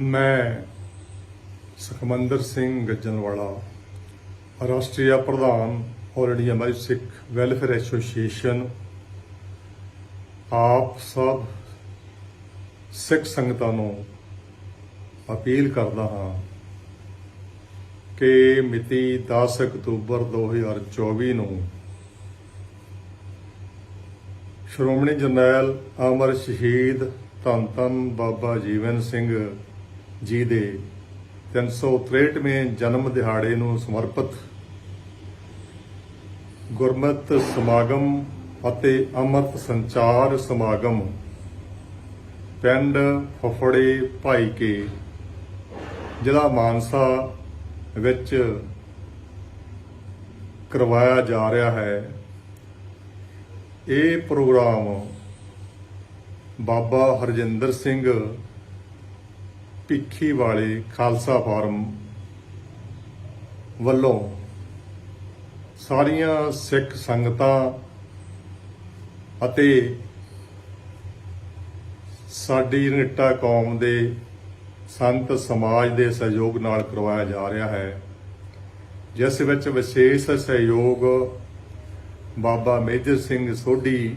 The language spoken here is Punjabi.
ਮੈਂ ਸੁਖਮੰਦਰ ਸਿੰਘ ਗੱਜਣਵਾਲਾ ਰਾਸ਼ਟਰੀ ਪ੍ਰਧਾਨ all India marriage Sikh welfare association, ਆਪ ਸਭ ਸਿੱਖ ਸੰਗਤਾਂ ਨੂੰ ਅਪੀਲ ਕਰਦਾ ਹਾਂ ਕਿ ਮਿਤੀ 10 ਅਕਤੂਬਰ 2024 ਨੂੰ ਸ਼੍ਰੋਮਣੀ ਜਰਨੈਲ ਅਮਰ ਸ਼ਹੀਦ ਧੰਨ ਧੰਨ ਬਾਬਾ ਜੀਵਨ ਸਿੰਘ ਜੀ ਦੇ 363ਵੇਂ ਜਨਮ ਦਿਹਾੜੇ ਨੂੰ ਸਮਰਪਿਤ ਗੁਰਮਤਿ ਸਮਾਗਮ ਅਤੇ ਅੰਮ੍ਰਿਤ ਸੰਚਾਰ ਸਮਾਗਮ ਪਿੰਡ ਫਫੜੇ ਭਾਈਕੇ, ਜ਼ਿਲ੍ਹਾ ਮਾਨਸਾ ਵਿੱਚ ਕਰਵਾਇਆ ਜਾ ਰਿਹਾ ਹੈ। ਇਹ ਪ੍ਰੋਗਰਾਮ ਬਾਬਾ ਹਰਜਿੰਦਰ ਸਿੰਘ ਭਿੱਖੀ ਵਾਲੇ ਖਾਲਸਾ ਫਾਰਮ ਵੱਲੋਂ ਸਾਰੀਆਂ ਸਿੱਖ ਸੰਗਤਾਂ ਅਤੇ ਸਾਡੀ ਨਿੱਟਾ ਕੌਮ ਦੇ ਸੰਤ ਸਮਾਜ ਦੇ ਸਹਿਯੋਗ ਨਾਲ ਕਰਵਾਇਆ ਜਾ ਰਿਹਾ ਹੈ, ਜਿਸ ਵਿੱਚ ਵਿਸ਼ੇਸ਼ ਸਹਿਯੋਗ ਬਾਬਾ ਮੇਜਰ ਸਿੰਘ ਸੋਢੀ